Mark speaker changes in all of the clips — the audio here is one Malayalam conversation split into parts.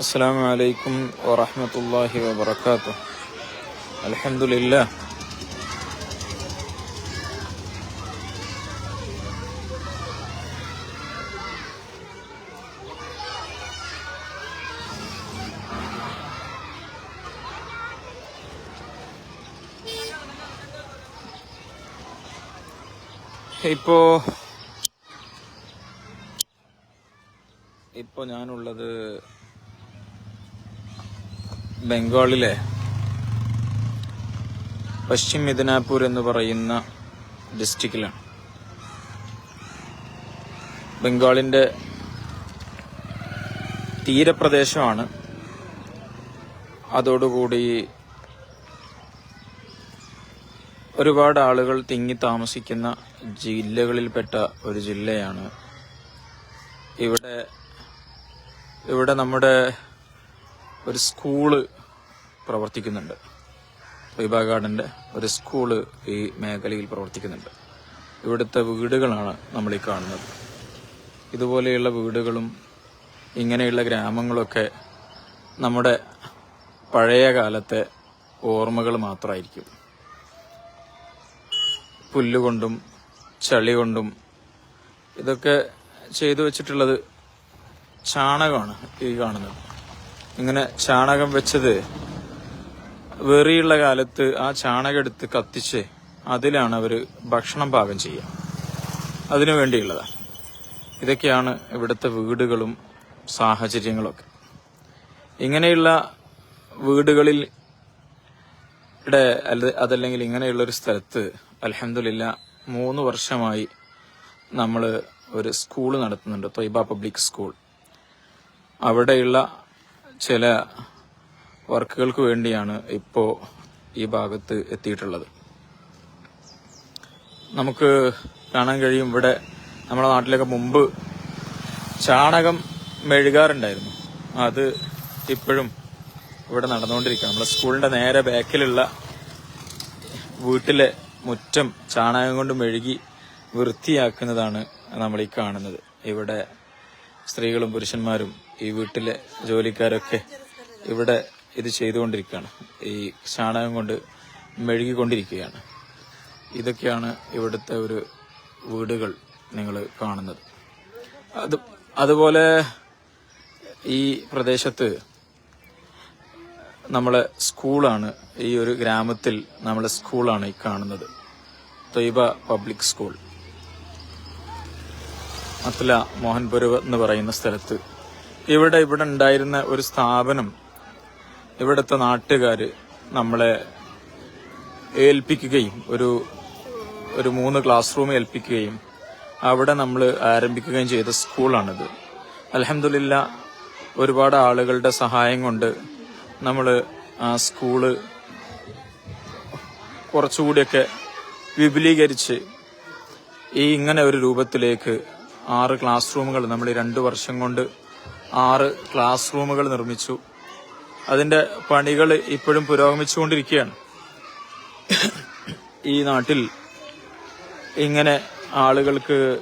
Speaker 1: السلام عليكم ورحمة الله وبركاته الحمد لله ഇപ്പോ ഇപ്പോ ഞാനുള്ളത് ബംഗാളിലെ പശ്ചിം മിദിനാപൂർ എന്ന് പറയുന്ന ഡിസ്ട്രിക്റ്റിലാണ്. ബംഗാളിന്റെ തീരപ്രദേശമാണ്. അതോടുകൂടി ഒരുപാട് ആളുകൾ തിങ്ങി താമസിക്കുന്ന ജില്ലകളിൽപ്പെട്ട ഒരു ജില്ലയാണ്. ഇവിടെ ഇവിടെ നമ്മുടെ ഒരു സ്കൂൾ പ്രവർത്തിക്കുന്നുണ്ട്. റീബ ഗാർഡന്റെ ഒരു സ്കൂൾ ഈ മേഖലയിൽ പ്രവർത്തിക്കുന്നുണ്ട്. ഇവിടുത്തെ വീടുകളാണ് നമ്മൾ ഈ കാണുന്നത്. ഇതുപോലെയുള്ള വീടുകളും ഇങ്ങനെയുള്ള ഗ്രാമങ്ങളൊക്കെ നമ്മുടെ പഴയ കാലത്തെ ഓർമ്മകൾ മാത്രമായിരിക്കും. പുല്ലുകൊണ്ടും ചളി കൊണ്ടും ഇതൊക്കെ ചെയ്തു വെച്ചിട്ടുള്ളത് ചാണകമാണ് ഈ കാണുന്നത്. ഇങ്ങനെ ചാണകം വെച്ചത് വെറിയുള്ള കാലത്ത് ആ ചാണകം എടുത്ത് കത്തിച്ച് അതിലാണ് അവർ ഭക്ഷണം പാകം ചെയ്യുക. അതിനു വേണ്ടിയുള്ളതാണ്. ഇതൊക്കെയാണ് ഇവിടുത്തെ വീടുകളും സാഹചര്യങ്ങളൊക്കെ. ഇങ്ങനെയുള്ള വീടുകളിൽ ഇവിടെ അതല്ലെങ്കിൽ ഇങ്ങനെയുള്ളൊരു സ്ഥലത്ത് അലഹമില്ല മൂന്ന് വർഷമായി നമ്മൾ ഒരു സ്കൂൾ നടത്തുന്നുണ്ട് തൊയ്ബ പബ്ലിക് സ്കൂൾ. അവിടെയുള്ള ചില വർക്കുകൾക്ക് വേണ്ടിയാണ് ഇപ്പോൾ ഈ ഭാഗത്ത് എത്തിയിട്ടുള്ളത്. നമുക്ക് കാണാൻ കഴിയും ഇവിടെ നമ്മുടെ നാട്ടിലൊക്കെ മുമ്പ് ചാണകം മെഴുകാറുണ്ടായിരുന്നു. അത് ഇപ്പോഴും ഇവിടെ നടന്നുകൊണ്ടിരിക്കുക നമ്മുടെ സ്കൂളിന്റെ നേരെ ബാക്കിലുള്ള വീട്ടിലെ മുറ്റം ചാണകം കൊണ്ട് മെഴുകി വൃത്തിയാക്കുന്നതാണ് നമ്മൾ ഈ കാണുന്നത്. ഇവിടെ സ്ത്രീകളും പുരുഷന്മാരും ഈ വീട്ടിലെ ജോലിക്കാരൊക്കെ ഇവിടെ ഇത് ചെയ്തുകൊണ്ടിരിക്കുകയാണ്. ഈ ചാണകം കൊണ്ട് മെഴുകിക്കൊണ്ടിരിക്കുകയാണ്. ഇതൊക്കെയാണ് ഇവിടുത്തെ ഒരു വീടുകൾ നിങ്ങൾ കാണുന്നത്. അത് അതുപോലെ ഈ പ്രദേശത്ത് നമ്മളെ സ്കൂളാണ് ഈ ഒരു ഗ്രാമത്തിൽ നമ്മളെ സ്കൂളാണ് ഈ കാണുന്നത്. Thoiba public school. അത്ല മോഹൻപുരവ് എന്ന് പറയുന്ന സ്ഥലത്ത് ഇവിടെ ഇവിടെ ഉണ്ടായിരുന്ന ഒരു സ്ഥാപനം ഇവിടുത്തെ നാട്ടുകാര് നമ്മളെ ഏൽപ്പിക്കുകയും ഒരു ഒരു മൂന്ന് ക്ലാസ് റൂം ഏൽപ്പിക്കുകയും അവിടെ നമ്മൾ ആരംഭിക്കുകയും ചെയ്ത സ്കൂളാണിത്. അലഹമില്ല ഒരുപാട് ആളുകളുടെ സഹായം കൊണ്ട് നമ്മൾ ആ സ്കൂൾ കുറച്ചുകൂടിയൊക്കെ വിപുലീകരിച്ച് ഈ ഇങ്ങനെ ഒരു രൂപത്തിലേക്ക് ആറ് ക്ലാസ് റൂമുകൾ നമ്മൾ രണ്ട് വർഷം കൊണ്ട് ആറ് ക്ലാസ് റൂമുകൾ നിർമ്മിച്ചു. അതിന്റെ പണികൾ ഇപ്പോഴും പുരോഗമിച്ചുകൊണ്ടിരിക്കുകയാണ്. ഈ നാട്ടിൽ ഇങ്ങനെ ആളുകൾക്ക്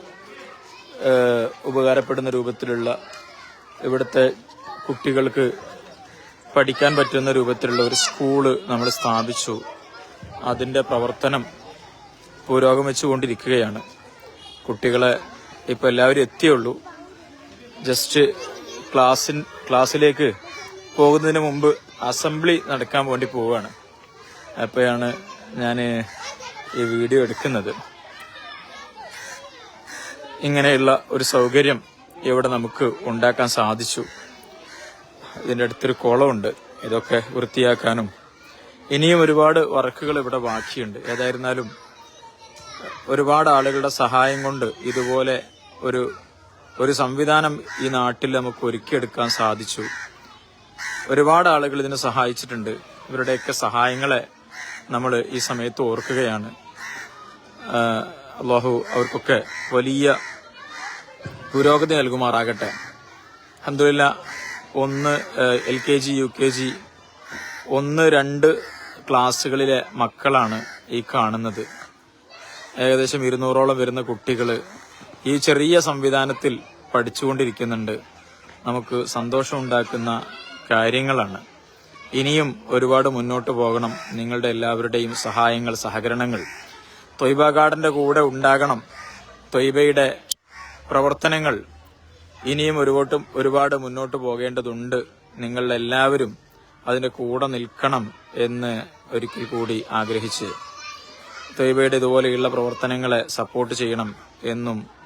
Speaker 1: ഉപകാരപ്പെടുന്ന രൂപത്തിലുള്ള ഇവിടുത്തെ കുട്ടികൾക്ക് പഠിക്കാൻ പറ്റുന്ന രൂപത്തിലുള്ള ഒരു സ്കൂൾ നമ്മൾ സ്ഥാപിച്ചു. അതിന്റെ പ്രവർത്തനം പുരോഗമിച്ചുകൊണ്ടിരിക്കുകയാണ്. കുട്ടികളെ ഇപ്പോൾ എല്ലാവരും എത്തിയുള്ളൂ. ജസ്റ്റ് ക്ലാസ്സിൻ ക്ലാസ്സിലേക്ക് പോകുന്നതിന് മുമ്പ് അസംബ്ലി നടക്കാൻ വേണ്ടി പോവുകയാണ്. അപ്പോഴാണ് ഞാൻ ഈ വീഡിയോ എടുക്കുന്നത്. ഇങ്ങനെയുള്ള ഒരു സൗകര്യം ഇവിടെ നമുക്ക് ഉണ്ടാക്കാൻ സാധിച്ചു. ഇതിന്റെ അടുത്തൊരു കുളമുണ്ട്. ഇതൊക്കെ വൃത്തിയാക്കാനും ഇനിയും ഒരുപാട് വർക്കുകൾ ഇവിടെ ബാക്കിയുണ്ട്. ഏതായിരുന്നാലും ഒരുപാട് ആളുകളുടെ സഹായം കൊണ്ട് ഇതുപോലെ ഒരു ഒരു സംവിധാനം ഈ നാട്ടിൽ നമുക്ക് ഒരുക്കിയെടുക്കാൻ സാധിച്ചു. ഒരുപാട് ആളുകൾ ഇതിനെ സഹായിച്ചിട്ടുണ്ട്. ഇവരുടെയൊക്കെ സഹായങ്ങളെ നമ്മൾ ഈ സമയത്ത് ഓർക്കുകയാണ്. അള്ളാഹു അവർക്കൊക്കെ വലിയ പുരോഗതി നൽകുമാറാകട്ടെ. അഹമ്മദില്ല ഒന്ന് L K G U K G ഒന്ന് രണ്ട് ക്ലാസ്സുകളിലെ മക്കളാണ് ഈ കാണുന്നത്. ഏകദേശം ഇരുന്നൂറോളം വരുന്ന കുട്ടികൾ ഈ ചെറിയ സംവിധാനത്തിൽ പഠിച്ചുകൊണ്ടിരിക്കുന്നുണ്ട്. നമുക്ക് സന്തോഷമുണ്ടാക്കുന്ന കാര്യങ്ങളാണ്. ഇനിയും ഒരുപാട് മുന്നോട്ട് പോകണം. നിങ്ങളുടെ എല്ലാവരുടെയും സഹായങ്ങൾ സഹകരണങ്ങൾ. തൊയ്ബ ഗാർഡന്റെ കൂടെ ഉണ്ടാകണം. തൊയ്ബയുടെ പ്രവർത്തനങ്ങൾ ഇനിയും ഒരുപാട് ഒരുപാട് മുന്നോട്ട് പോകേണ്ടതുണ്ട്. നിങ്ങളെല്ലാവരും അതിന്റെ കൂടെ നിൽക്കണം എന്ന് ഒരിക്കൽ കൂടി ആഗ്രഹിച്ച് തൊയ്ബയുടെ ഇതുപോലെയുള്ള പ്രവർത്തനങ്ങളെ സപ്പോർട്ട് ചെയ്യണം എന്നും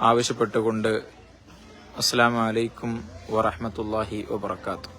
Speaker 1: ആവശ്യപ്പെട്ടുകൊണ്ട് അസ്സാം വലൈക്കും വറഹമത്തല്ലാഹി വബർക്കാത്തു